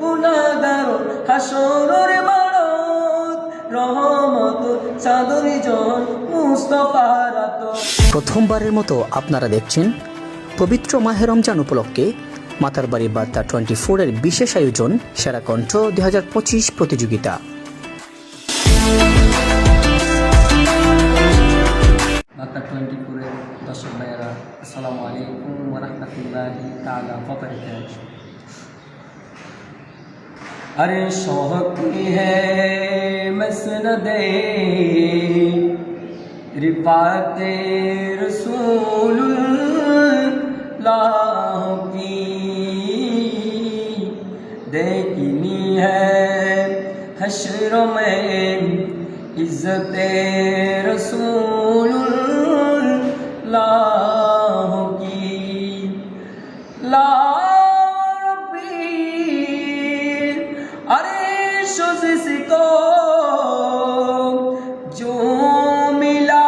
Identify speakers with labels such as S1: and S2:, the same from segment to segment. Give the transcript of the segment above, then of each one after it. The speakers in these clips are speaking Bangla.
S1: গুণাগার হাসরের মারত রহমত জন মুস্তফার
S2: প্রথমবারের মতো আপনারা দেখছেন পবিত্র মাহে রমজান উপলক্ষে মাতার বাড়ি বার্তা টোয়েন্টি ফোরের বিশেষ আয়োজন সেরা কণ্ঠ দুই হাজার পঁচিশ প্রতিযোগিতা।
S1: বার্তা টোয়েন্টি ফোরের দর্শক ভাইয়েরা আসসালামু আলাইকুম বারাকাতুহু। अरे शौकी है मसनद रिफात रसूल की देखनी है हशर में इज्जत रसूल को जो मिला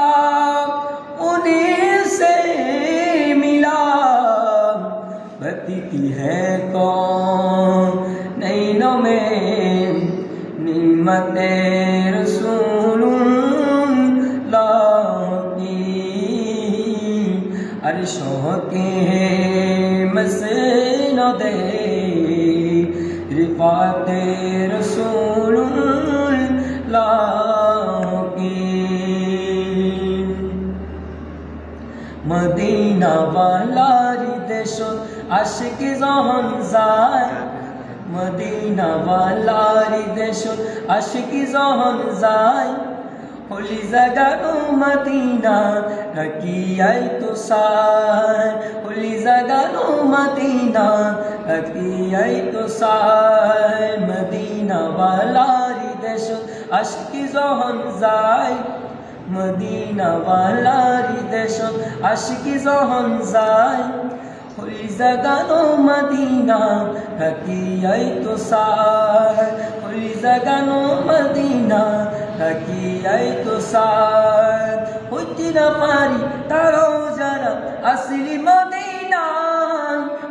S1: उन्हीं से मिला बतती है कौन नैनों में निमत रसूल की अरशों के मसन दे रिफात रसूल की মদিনা ওয়ালার দেশ আশিক যখন যায় মদিনা ওয়ালার দেশ আশিক যখন যায় হলি জাগানো মদিনা রাকিয়াই তো সায় হলি জাগানো মদিনা রাকিয়াই তো সায় মদিনা ওয়ালার দেশ আশিক যখন যায় মদিনা ওয়ালারি দেশ আশিকি যখন যায় হই জাগানো মদিনা রাকিয়াই তো সার। হই জাগানো মদিনা রাকিয়াই তো সার। হইতে না পারি তারাও যারা আসলি মদিনা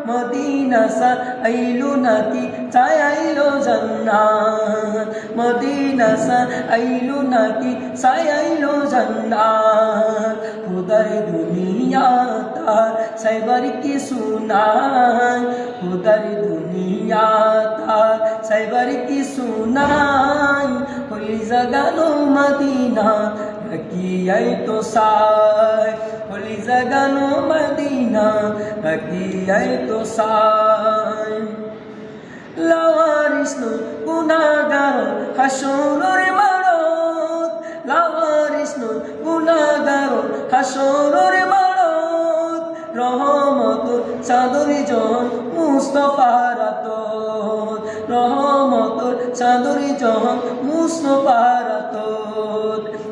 S1: মদিনা সা আইলো নাকি, চাই আইলো জান্নাত। মদিনা সা আইলো নাকি, চাই আইলো জান্নাত। খুদার দুনিয়া তার সাইবার কি সুনাই? খুদার দুনিয়া তার সাইবার কি সুনাই? হই জাগানো মদিনা রাকিয়াই তো সাই। হলি জাগানো মদিনা রাকিয়াই তো সাই। লাওয়ারিস গুনাগার হাসরের মারত। লাওয়ারিস গুনাগার হাসরের চাঁদনি জন মুস্তফার রহমত চাঁদনি জন মুস্তফার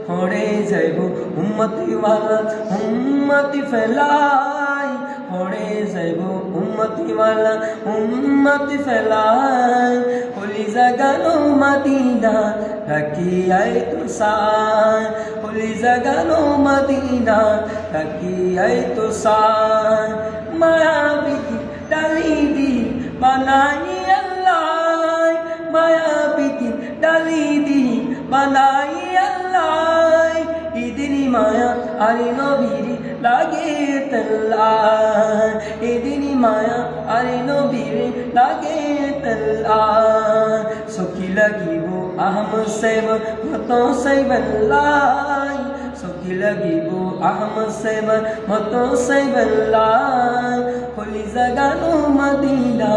S1: হরে যাইব উম্মতি ওয়ালা, উম্মতি ফেলাই। হরে যাইব উম্মতি ওয়ালা, উম্মতি ফেলাই। হলি জাগানো মদিনা, রাখি আই তো সাই হলি জাগানো মদিনা, রাখি আই তো সাই মায়া বিধি ডালি দি বানাই আল্লাহ মায়া বিধি ডালি দি বানাই আল্লাহ ইদিনি মায়া আরে নবীর লাগে তল্লাহ এদিনি মায়া আরে নবীর লাগে তল্লাহ সখী লাগিব আহম সেব মত সেবল্লাই সখী লাগিব আহম সেব মত সেবল্লাই হলি জাগানো মদিনা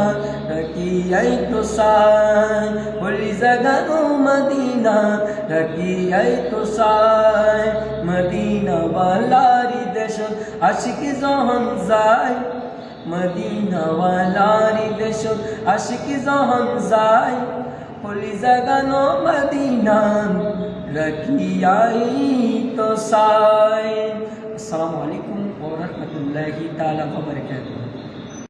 S1: রাকি আই তো সাই হলি জাগানো মদিনা রাকি আই তো সাই মদিনা ওয়ালারি দেশ আশিক যখন যায় মদিনা ওয়ালারি দেশ আশিক যখন যায় হলি জাগানো মদিনা রাখিয়াই তো সাই আসসালামু আলাইকুম ওয়া রাহমাতুল্লাহি তাআলা ওয়া বারাকাতুহু